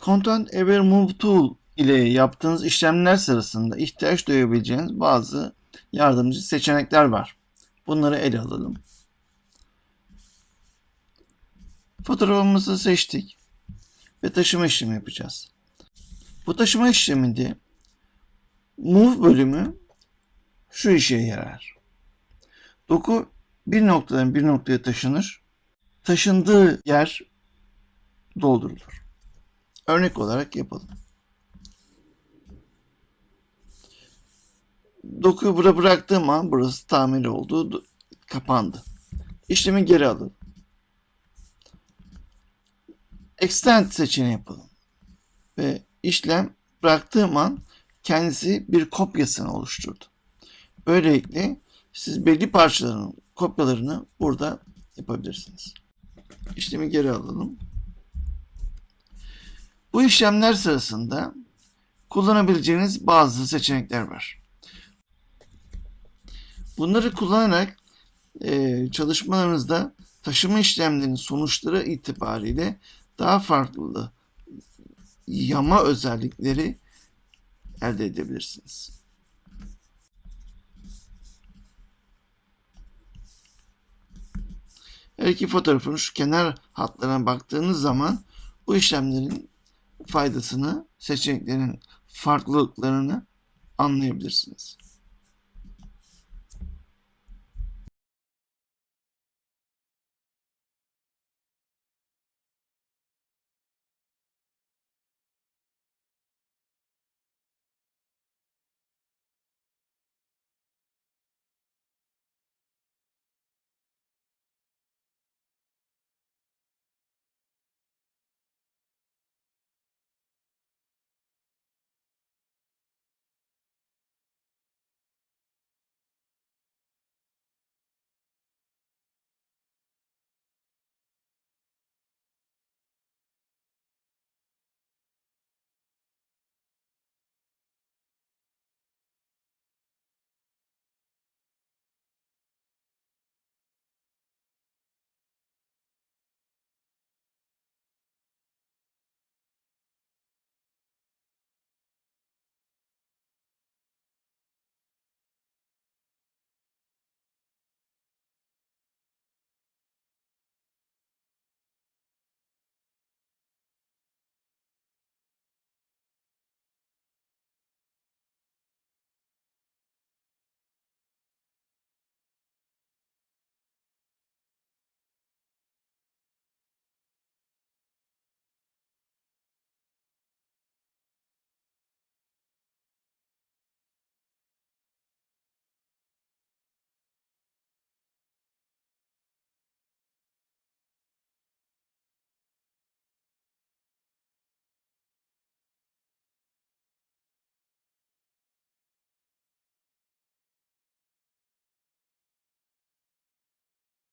Content Aware Move Tool ile yaptığınız işlemler sırasında ihtiyaç duyabileceğiniz bazı yardımcı seçenekler var. Bunları ele alalım. Fotoğrafımızı seçtik ve taşıma işlemi yapacağız. Bu taşıma işleminde Move bölümü şu işe yarar. Doku bir noktadan bir noktaya taşınır. Taşındığı yer doldurulur. Örnek olarak yapalım. Dokuyu burada bıraktığım an burası tamir oldu, kapandı. İşlemi geri alın. Extend seçeneği yapalım. Ve işlem bıraktığım an kendisi bir kopyasını oluşturdu. Böylelikle siz belli parçaların kopyalarını burada yapabilirsiniz. İşlemi geri alalım. Bu işlemler sırasında kullanabileceğiniz bazı seçenekler var. Bunları kullanarak eee, çalışmalarınızda taşıma işlemlerinin sonuçları itibariyle daha farklı yama özellikleri elde edebilirsiniz. Her iki fotoğrafın şu kenar hatlarına baktığınız zaman bu işlemlerin faydasını, seçeneklerin farklılıklarını anlayabilirsiniz.